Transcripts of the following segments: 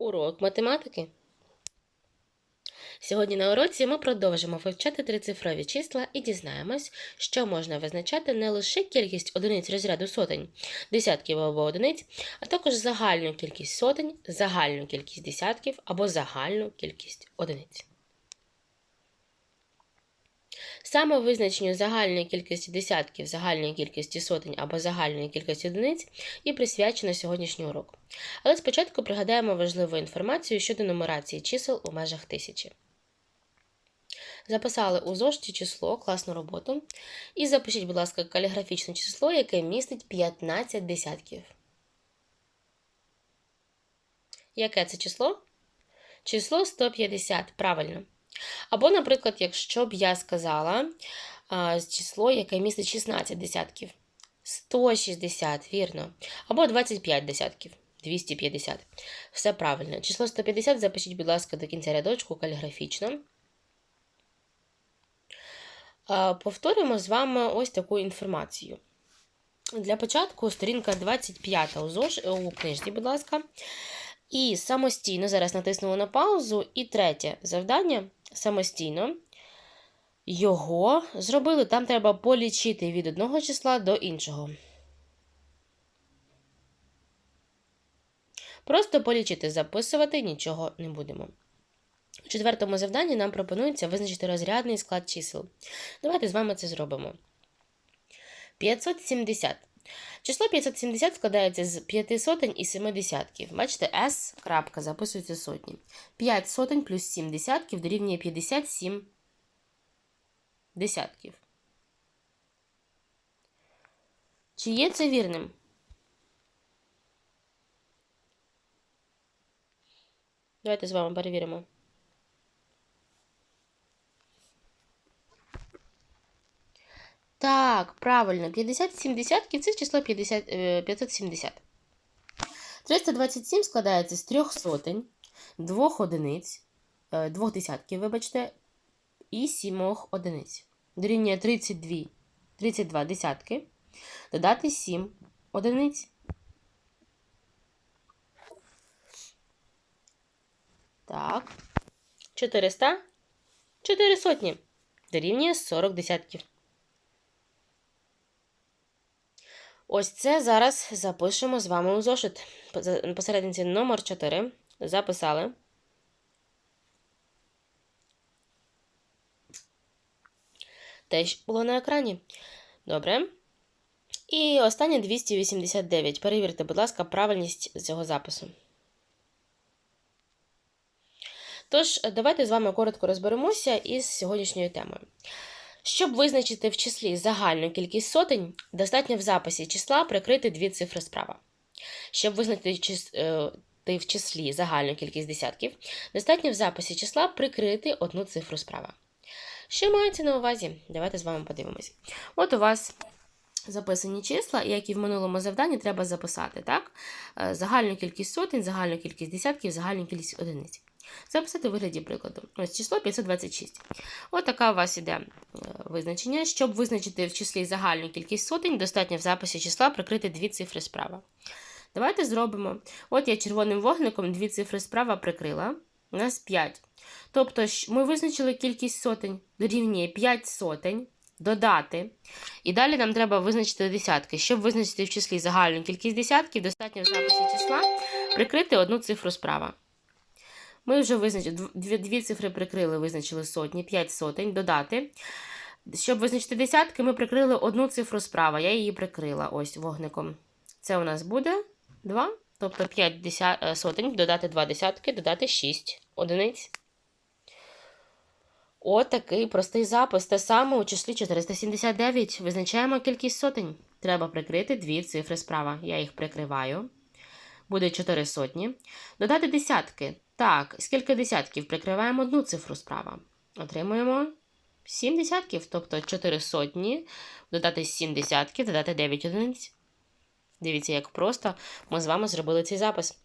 Урок математики. Сьогодні на уроці ми продовжимо вивчати трицифрові числа і дізнаємось, що можна визначати не лише кількість одиниць розряду сотень, десятків або одиниць, а також загальну кількість сотень, загальну кількість десятків або загальну кількість одиниць. Саме визначенню загальної кількості десятків, загальної кількості сотень або загальної кількості одиниць і присвячено сьогоднішній урок. Але спочатку пригадаємо важливу інформацію щодо нумерації чисел у межах тисячі. Записали у зошиті число, класну роботу. І запишіть, будь ласка, каліграфічне число, яке містить 15 десятків. Яке це число? Число 150, правильно. Або, наприклад, якщо б я сказала число, яке містить 16 десятків. 160, вірно. Або 25 десятків. 250. Все правильно. Число 150 запишіть, будь ласка, до кінця рядочку каліграфічно. А, Повторюємо з вами ось таку інформацію. Для початку сторінка 25 у, зош... у книжці, будь ласка. І самостійно зараз натиснули на паузу. І третє завдання самостійно його зробили. Там треба полічити від одного числа до іншого. Просто полічити, записувати нічого не будемо. У четвертому завданні нам пропонується визначити розрядний склад чисел. Давайте з вами це зробимо. 570. Число 570 складається з 5 сотень і 7 десятків. Бачите, S крапка записується сотні. 5 сотень плюс 7 десятків дорівнює 57 десятків. Чи є це вірним? Давайте з вами перевіримо. Так, правильно, 57 десятків це число 50, е, 570. 327 складається з трьох сотень, двох одиниць, е, двох десятків, вибачте, і сімох одиниць. Дорівнює 32, 32 десятки, додати 7 одиниць. Так. 400, 4 сотні. Дорівнює 40 десятків. Ось це зараз запишемо з вами у зошит. Посерединці номер 4. Записали. Теж було на екрані. Добре. І останнє 289. Перевірте, будь ласка, правильність цього запису. Тож, давайте з вами коротко розберемося із сьогоднішньою темою. Щоб визначити в числі загальну кількість сотень, достатньо в записі числа прикрити дві цифри справа. Щоб визначити в числі загальну кількість десятків, достатньо в записі числа прикрити одну цифру справа. Що мається на увазі? Давайте з вами подивимось. От у вас записані числа, як і в минулому завданні, треба записати так? загальну кількість сотень, загальну кількість десятків, загальну кількість одиниць. Записати в вигляді прикладу. Ось число 526. Ось така у вас іде визначення. Щоб визначити в числі загальну кількість сотень, достатньо в записі числа прикрити дві цифри справа. Давайте зробимо. От я червоним вогником дві цифри справа прикрила. У нас 5. Тобто, ми визначили кількість сотень, дорівнює 5 сотень, додати. І далі нам треба визначити десятки. Щоб визначити в числі загальну кількість десятків, достатньо в записі числа прикрити одну цифру справа. Ми вже визначили дві, дві цифри прикрили, визначили сотні, 5 сотень, додати. Щоб визначити десятки, ми прикрили одну цифру справа. Я її прикрила ось вогником. Це у нас буде 2. Тобто 5 десят... сотень, додати 2 десятки, додати 6 одиниць. Отакий простий запис. Те саме у числі 479. Визначаємо кількість сотень. Треба прикрити дві цифри справа. Я їх прикриваю. Буде 4 сотні. Додати десятки. Так, скільки десятків? Прикриваємо одну цифру справа. Отримуємо 7 десятків, тобто 4 сотні, додати 7 десятків, додати 9 одиниць. Дивіться, як просто ми з вами зробили цей запис.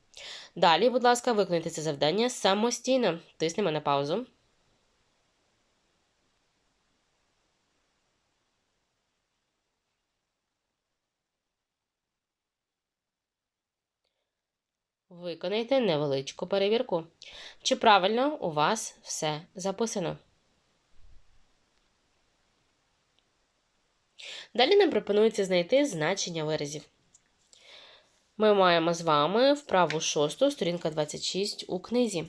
Далі, будь ласка, виконайте це завдання самостійно. Тиснемо на паузу. Виконайте невеличку перевірку. Чи правильно у вас все записано? Далі нам пропонується знайти значення виразів. Ми маємо з вами вправу 6, сторінка 26 у книзі.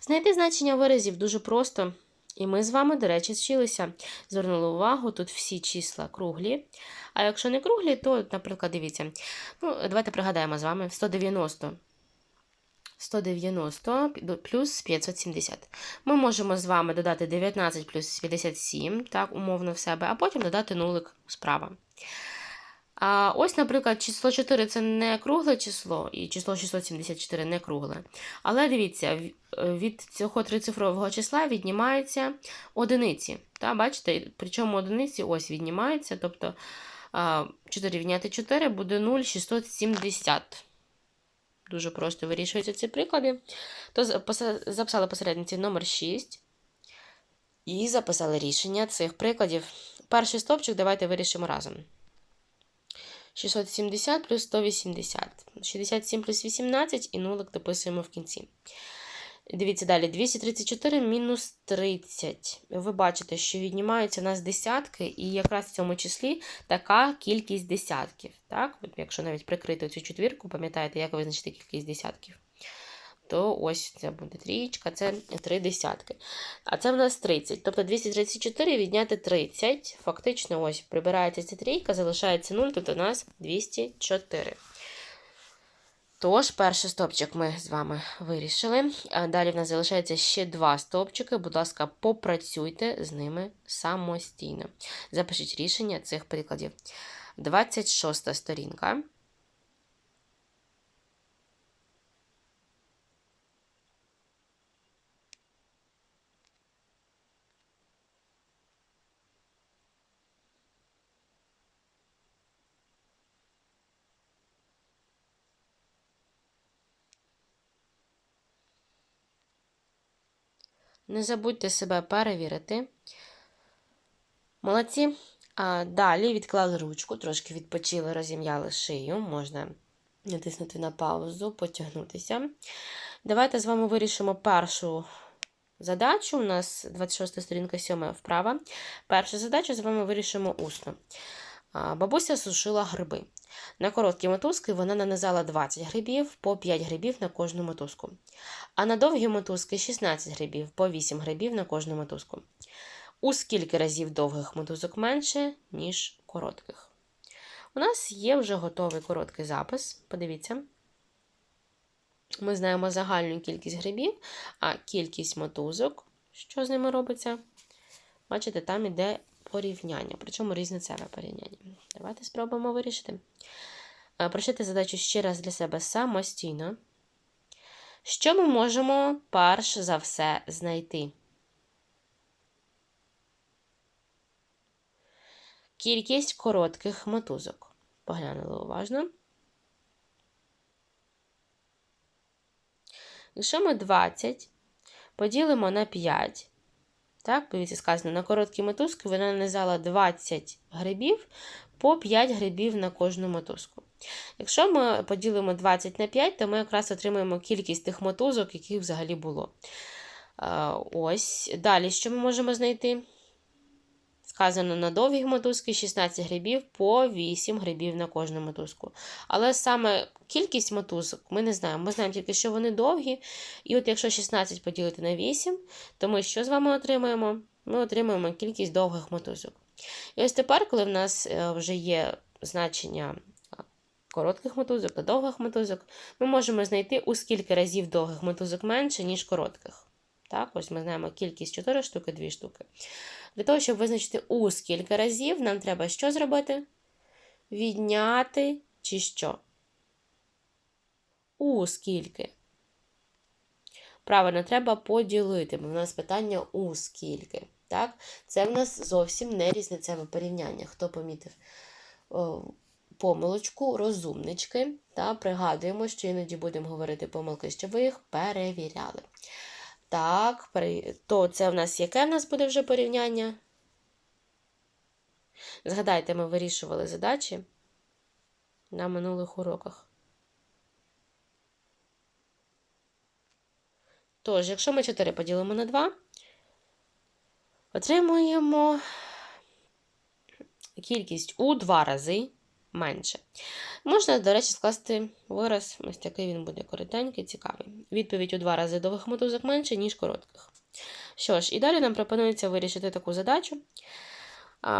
Знайти значення виразів дуже просто. І ми з вами, до речі, вчилися. Звернули увагу, тут всі числа круглі. А якщо не круглі, то, наприклад, дивіться. Ну, Давайте пригадаємо з вами 190. 190 плюс 570. Ми можемо з вами додати 19 плюс 57, так, умовно в себе, а потім додати нулик справа. А ось, наприклад, число 4 це не кругле число, і число 674 не кругле. Але дивіться, від цього трицифрового числа віднімаються одиниці. Та, Бачите, причому одиниці ось віднімаються, тобто 4 відняти 4 буде 0,670. Дуже просто вирішуються ці приклади. То записали посередниці номер 6 і записали рішення цих прикладів. Перший стовпчик давайте вирішимо разом. 670 плюс 180. 67 плюс 18 і нулик дописуємо в кінці. Дивіться далі, 234 мінус 30. Ви бачите, що віднімаються у нас десятки, і якраз в цьому числі така кількість десятків. Так? От Якщо навіть прикрити цю четвірку, пам'ятаєте, як визначити кількість десятків? То ось це буде трієчка, це три десятки. А це в нас 30. Тобто 234 відняти 30. Фактично, ось прибирається ця трійка, залишається 0, тобто у нас 204. Тож, перший стопчик ми з вами вирішили. Далі в нас залишається ще два стопчики. Будь ласка, попрацюйте з ними самостійно. Запишіть рішення цих прикладів. 26 сторінка. Не забудьте себе перевірити. Молодці. А Далі відклали ручку, трошки відпочили, розім'яли шию. Можна натиснути на паузу, потягнутися. Давайте з вами вирішимо першу задачу. У нас 26 сторінка 7 вправа. Першу задачу з вами вирішимо усно. Бабуся сушила гриби. На короткі мотузки вона нанизала 20 грибів по 5 грибів на кожну мотузку. А на довгі мотузки 16 грибів по 8 грибів на кожну мотузку. У скільки разів довгих мотузок менше, ніж коротких. У нас є вже готовий короткий запис. Подивіться. Ми знаємо загальну кількість грибів, а кількість мотузок, що з ними робиться. Бачите, там іде порівняння, причому різницеве порівняння. Давайте спробуємо вирішити. Е, Прочити задачу ще раз для себе самостійно. Що ми можемо перш за все знайти? Кількість коротких мотузок. Поглянули уважно. Якщо ми 20 поділимо на 5, так, дивіться, сказано, на короткі мотузки вона нанизала 20 грибів по 5 грибів на кожну мотузку. Якщо ми поділимо 20 на 5, то ми якраз отримаємо кількість тих мотузок, яких взагалі було. Ось. Далі, що ми можемо знайти? Сказано на довгі мотузки 16 грибів по 8 грибів на кожну мотузку. Але саме кількість мотузок ми не знаємо. Ми знаємо тільки, що вони довгі. І от якщо 16 поділити на 8, то ми що з вами отримаємо? Ми отримаємо кількість довгих мотузок. І ось тепер, коли в нас е, вже є значення коротких мотузок та довгих мотузок, ми можемо знайти, у скільки разів довгих мотузок менше, ніж коротких. Так, ось ми знаємо кількість 4 штуки, 2 штуки. Для того, щоб визначити у скільки разів, нам треба що зробити? Відняти чи що? У скільки? Правильно, треба поділити, бо в нас питання у скільки. Так? Це в нас зовсім не різницеве порівняння. Хто помітив помилочку, розумнички. Та Пригадуємо, що іноді будемо говорити помилки, щоб ви їх перевіряли. Так, то це в нас яке в нас буде вже порівняння? Згадайте, ми вирішували задачі на минулих уроках. Тож, якщо ми 4 поділимо на 2, отримуємо кількість у 2 рази менше. Можна, до речі, скласти вираз, ось такий він буде коротенький, цікавий. Відповідь у два рази довгих мотузок менше, ніж коротких. Що ж, і далі нам пропонується вирішити таку задачу.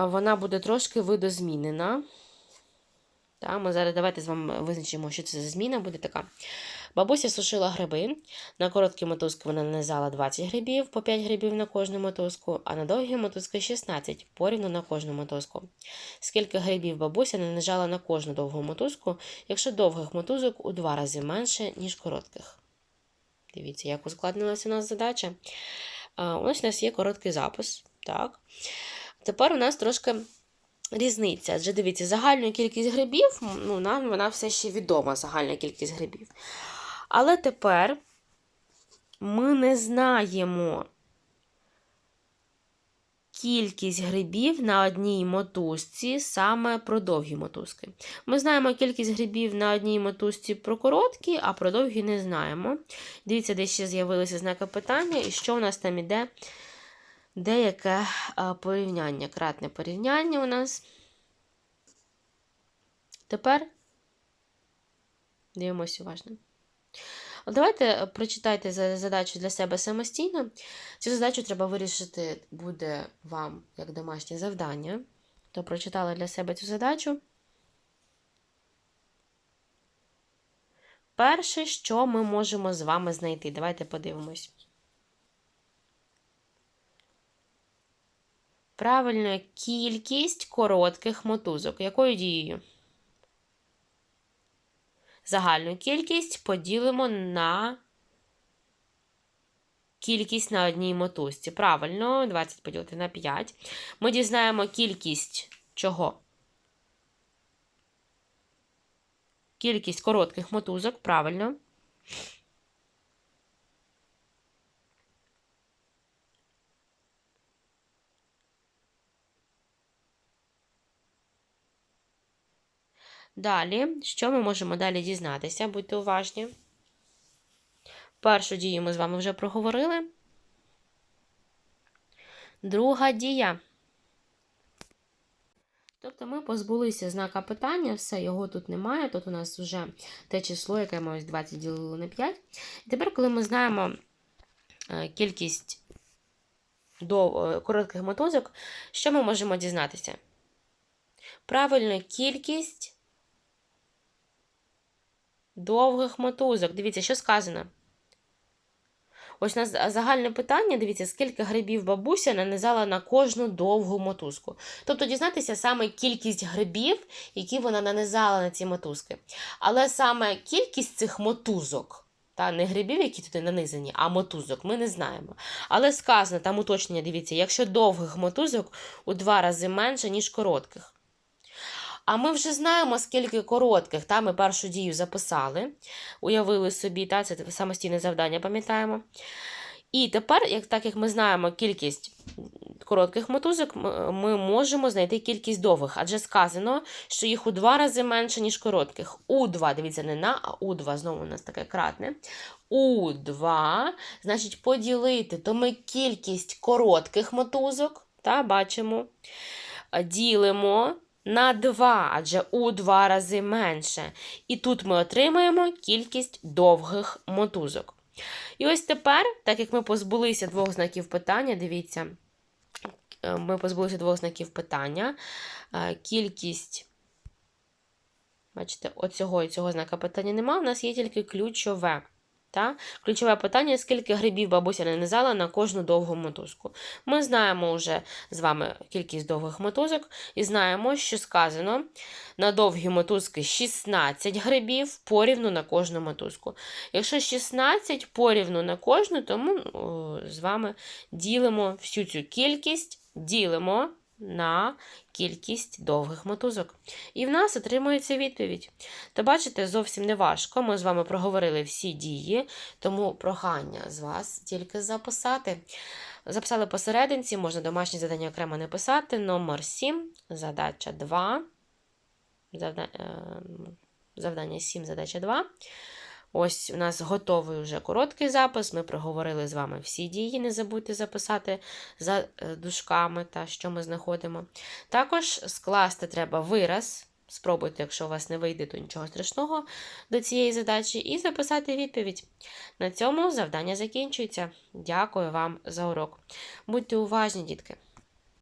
Вона буде трошки видозмінена. Та, ми зараз давайте з вами визначимо, що це за зміна буде така. Бабуся сушила гриби. На короткі мотузки вона нанизала 20 грибів, по 5 грибів на кожну мотузку, а на довгі мотузки 16, порівну на кожну мотузку. Скільки грибів бабуся нанижала на кожну довгу мотузку, якщо довгих мотузок у два рази менше, ніж коротких. Дивіться, як ускладнилася у нас задача. Ось у нас є короткий запис. Так. Тепер у нас трошки різниця. Адже дивіться, загальну кількість грибів, ну, нам вона все ще відома, загальна кількість грибів. Але тепер ми не знаємо кількість грибів на одній мотузці саме про довгі мотузки. Ми знаємо кількість грибів на одній мотузці про короткі, а про довгі не знаємо. Дивіться, де ще з'явилися знаки питання, і що у нас там іде деяке порівняння, кратне порівняння у нас. Тепер дивимося уважно. Давайте прочитайте задачу для себе самостійно. Цю задачу треба вирішити буде вам як домашнє завдання. То прочитала для себе цю задачу. Перше, що ми можемо з вами знайти. Давайте подивимось. Правильно, кількість коротких мотузок. Якою дією? Загальну кількість поділимо на кількість на одній мотузці. Правильно, 20 поділити на 5. Ми дізнаємо кількість чого? Кількість коротких мотузок, правильно. Далі, що ми можемо далі дізнатися? Будьте уважні. Першу дію ми з вами вже проговорили. Друга дія. Тобто ми позбулися знака питання, все, його тут немає. Тут у нас вже те число, яке ми ось 20 ділили на 5. І тепер, коли ми знаємо е, кількість до е, коротких мотузок, що ми можемо дізнатися? Правильно, кількість довгих мотузок. Дивіться, що сказано. Ось на загальне питання, дивіться, скільки грибів бабуся нанизала на кожну довгу мотузку. Тобто дізнатися саме кількість грибів, які вона нанизала на ці мотузки. Але саме кількість цих мотузок, та не грибів, які туди нанизані, а мотузок, ми не знаємо. Але сказано, там уточнення, дивіться, якщо довгих мотузок у два рази менше, ніж коротких. А ми вже знаємо, скільки коротких. Та, Ми першу дію записали, уявили собі, та, це самостійне завдання, пам'ятаємо. І тепер, як, так як ми знаємо кількість коротких мотузок, ми можемо знайти кількість довгих, адже сказано, що їх у два рази менше, ніж коротких. У2, дивіться, не на, а У2, знову у нас таке кратне. У2, значить, поділити, то ми кількість коротких мотузок, та, бачимо, ділимо на 2, адже у 2 рази менше. І тут ми отримаємо кількість довгих мотузок. І ось тепер, так як ми позбулися двох знаків питання, дивіться, е, ми позбулися двох знаків питання, е, кількість, бачите, оцього і цього знака питання немає, у нас є тільки ключове. Та? Ключове питання, скільки грибів бабуся нанизала на кожну довгу мотузку. Ми знаємо вже з вами кількість довгих мотузок і знаємо, що сказано на довгі мотузки 16 грибів порівну на кожну мотузку. Якщо 16 порівну на кожну, то ми з вами ділимо всю цю кількість, ділимо на кількість довгих мотузок. І в нас отримується відповідь. То бачите, зовсім не важко. Ми з вами проговорили всі дії, тому прохання з вас тільки записати. Записали посерединці, можна домашнє завдання окремо не писати. Номер 7, задача 2. Завдання 7, задача 2. Ось у нас готовий вже короткий запис. Ми проговорили з вами всі дії. Не забудьте записати за е, дужками та що ми знаходимо. Також скласти треба вираз. Спробуйте, якщо у вас не вийде, то нічого страшного до цієї задачі, і записати відповідь. На цьому завдання закінчується. Дякую вам за урок. Будьте уважні, дітки.